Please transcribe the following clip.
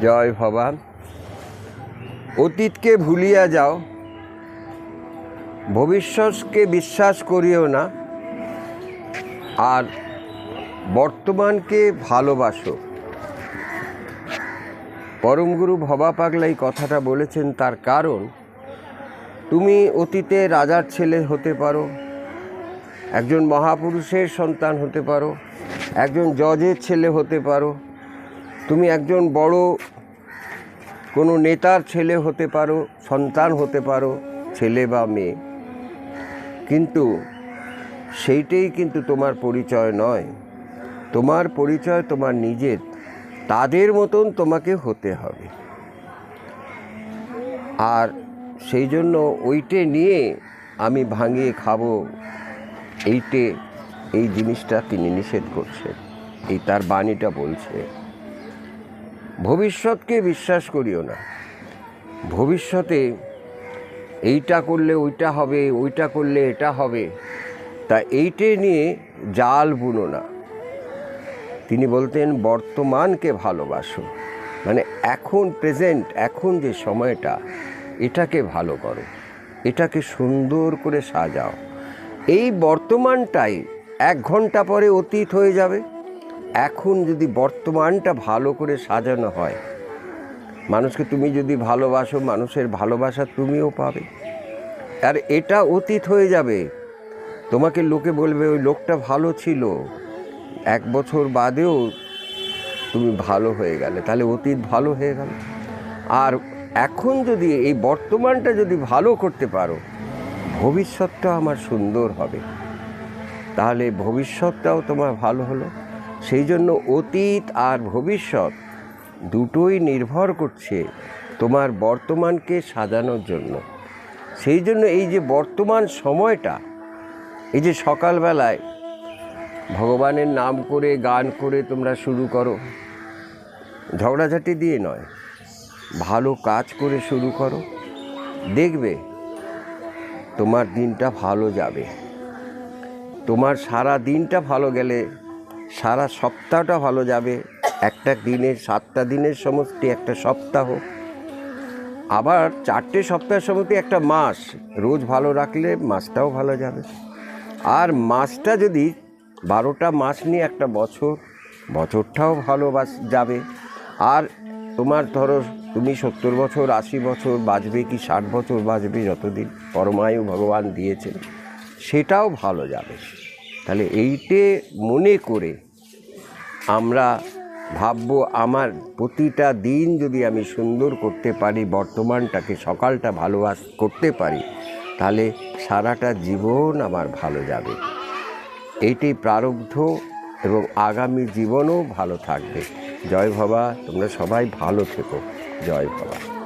জয় ভবান। অতীতকে ভুলিয়া যাও। ভবিষ্যৎকে বিশ্বাস করিও না। আর বর্তমানকে ভালোবাসো। পরমগুরু ভবা পাগলা এই কথাটা বলেছেন, তার কারণ তুমি অতীতে রাজার ছেলে হতে পারো, একজন মহাপুরুষের সন্তান হতে পারো, একজন জজের ছেলে হতে পারো তুমি একজন বড় কোনো নেতার ছেলে হতে পারো, সন্তান হতে পারো, ছেলে বা মেয়ে। কিন্তু সেইটাই কিন্তু তোমার পরিচয় নয়। তোমার পরিচয় তোমার নিজের। তাদের মতন তোমাকে হতে হবে। আর সেই জন্য ওইটে নিয়ে আমি ভাঙিয়ে খাব। এইটে এই জিনিসটা তিনি নিষেধ করছেন। এই তার বাণীটা বলছে। ভবিষ্যৎকে বিশ্বাস করিও না। ভবিষ্যতে এইটা করলে ওইটা হবে, ওইটা করলে এটা হবে, তা এইটে নিয়ে জাল বুনো না। তিনি বলতেন, বর্তমানকে ভালোবাসো। মানে এখন প্রেজেন্ট, এখন যে সময়টা, এটাকে ভালো করো, এটাকে সুন্দর করে সাজাও। এই বর্তমানটাই এক ঘণ্টা পরে অতীত হয়ে যাবে। এখন যদি বর্তমানটা ভালো করে সাজানো হয়, মানুষকে তুমি যদি ভালোবাসো, মানুষের ভালোবাসা তুমিও পাবে। আর এটা অতীত হয়ে যাবে। তোমাকে লোকে বলবে, ওই লোকটা ভালো ছিল। এক বছর বাদেও তুমি ভালো হয়ে গেলে। তাহলে অতীত ভালো হয়ে গেল। আর এখন যদি এই বর্তমানটা যদি ভালো করতে পারো, ভবিষ্যৎটা আমার সুন্দর হবে। তাহলে ভবিষ্যৎটাও তোমার ভালো হলো। সেই জন্য অতীত আর ভবিষ্যৎ দুটোই নির্ভর করছে তোমার বর্তমানকে সাজানোর জন্য। সেই জন্য এই যে বর্তমান সময়টা, এই যে সকালবেলায় ভগবানের নাম করে গান করে তোমরা শুরু করো, ঝগড়াঝাটি দিয়ে নয়, ভালো কাজ করে শুরু করো, দেখবে তোমার দিনটা ভালো যাবে। তোমার সারা দিনটা ভালো গেলে সারা সপ্তাহটা ভালো যাবে। একটা দিনের, সাতটা দিনের সমষ্টি, একটা সপ্তাহ। আবার চারটে সপ্তাহের সমষ্টি একটা মাস। রোজ ভালো রাখলে মাসটাও ভালো যাবে। আর মাসটা যদি বারোটা মাস নিয়ে একটা বছর, বছরটাও ভালো যাবে। আর তোমার ধরো, তুমি সত্তর বছর, আশি বছর বাঁচবে কি ষাট বছর বাঁচবে যতদিন পরমায়ু ভগবান দিয়েছেন, সেটাও ভালো যাবে। তাহলে এইটে মনে করে আমরা ভাববো, আমার প্রতিটা দিন যদি আমি সুন্দর করতে পারি, বর্তমানটাকে সকালটা ভালোবাস করতে পারি, তাহলে সারাটা জীবন আমার ভালো যাবে। এইটি প্রারব্ধ এবং আগামী জীবনও ভালো থাকবে। জয় ভবা, তোমরা সবাই ভালো থেকো। জয় বাবা